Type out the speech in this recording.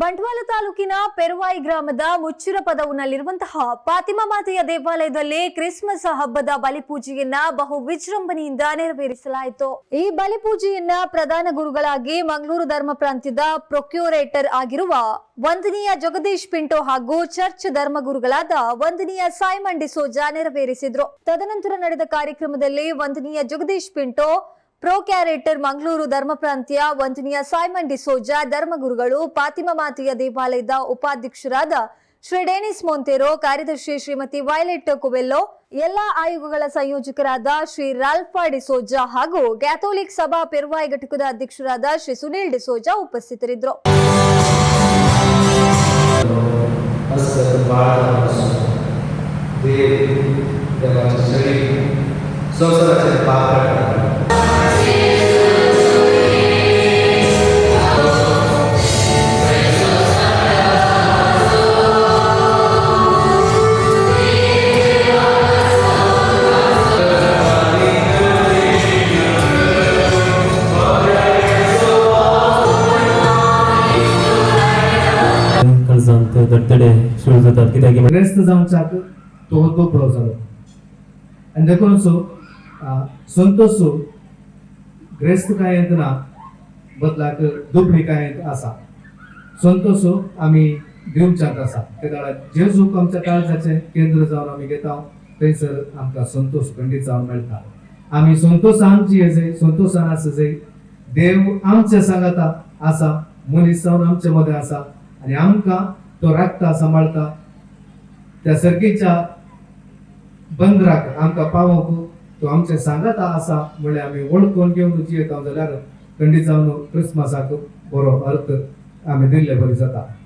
ಬಂಟ್ವಾಳ ತಾಲೂಕಿನ ಪೆರುವಾಯಿ ಗ್ರಾಮದ ಮುಚ್ಚಿರ ಪದವುನಲ್ಲಿರುವಂತಹ ಫಾತಿಮಾ ಮಾತೆಯ ದೇವಾಲಯದಲ್ಲಿ ಕ್ರಿಸ್ಮಸ್ ಹಬ್ಬದ ಬಲಿಪೂಜೆಯನ್ನ ಬಹು ವಿಜೃಂಭಣೆಯಿಂದ ನೆರವೇರಿಸಲಾಯಿತು. ಈ ಬಲಿಪೂಜೆಯನ್ನ ಪ್ರಧಾನ ಗುರುಗಳಾಗಿ ಮಂಗಳೂರು ಧರ್ಮ ಪ್ರಾಂತ್ಯದ ಪ್ರೊಕ್ಯೂರೇಟರ್ ಆಗಿರುವ ವಂದನೀಯ ಜಗದೀಶ್ ಪಿಂಟೋ ಹಾಗೂ ಚರ್ಚ್ ಧರ್ಮಗುರುಗಳಾದ ವಂದನೀಯ ಸಾಯ್ಮನ್ ನೆರವೇರಿಸಿದ್ರು. ತದನಂತರ ನಡೆದ ಕಾರ್ಯಕ್ರಮದಲ್ಲಿ ವಂದನೀಯ ಜಗದೀಶ್ ಪಿಂಟೋ ಪ್ರೊ ಕ್ಯಾರೇಟರ್ ಮಂಗಳೂರು ಧರ್ಮ ಪ್ರಾಂತ್ಯ ವಂದನೀಯ ಸೈಮನ್ ಡಿಸೋಜಾ ಧರ್ಮಗುರುಗಳು ಫಾತಿಮಾ ಮಾತೆಯ ದೇವಾಲಯದ ಉಪಾಧ್ಯಕ್ಷರಾದ ಶ್ರೀ ಡೇನಿಸ್ ಮೊಂತೆರೋ ಕಾರ್ಯದರ್ಶಿ ಶ್ರೀಮತಿ ವೈಲೆಟ್ ಕುವೆಲ್ಲೋ ಎಲ್ಲಾ ಆಯೋಗಗಳ ಸಂಯೋಜಕರಾದ ಶ್ರೀ ರಾಲ್ಫಾ ಡಿಸೋಜಾ ಹಾಗೂ ಕ್ಯಾಥೋಲಿಕ್ ಸಭಾ ಪೆರ್ವಾಯ್ ಘಟಕದ ಅಧ್ಯಕ್ಷರಾದ ಶ್ರೀ ಸುನೀಲ್ ಡಿಸೋಜಾ ಉಪಸ್ಥಿತರಿದ್ದರು. काळजांत धडधडे सुरू जातात. कित्याक की जावच्याक तो तो बरो जालो आनी देखून सो संतोषो ग्रेस्त कांयत ना? बदलाक दुबळी कांयत आसा संतोषो आमी दिवच्यात आसा ते वेळार जेजूक आमच्या काळजाचें केंद्र जावन आमी घेता थंयसर आमकां संतोष खंडीत जावन मेळटा आमी संतोशान जियेजे संतोशान आसजे देव आमचे सांगाता आसा मनीस जावन आमचे मदें आसा आनी आमकां तो राखता सांबाळटा त्या सर्गीच्या बंदराक आमकां पावोवंक तो आमचे सांगाता आसा म्हणल्यार आमी वळखून घेवन जियेता जाल्यार खंडीत जावन क्रिस्मसाक बरो अर्थ आमी दिल्ले बरी जाता.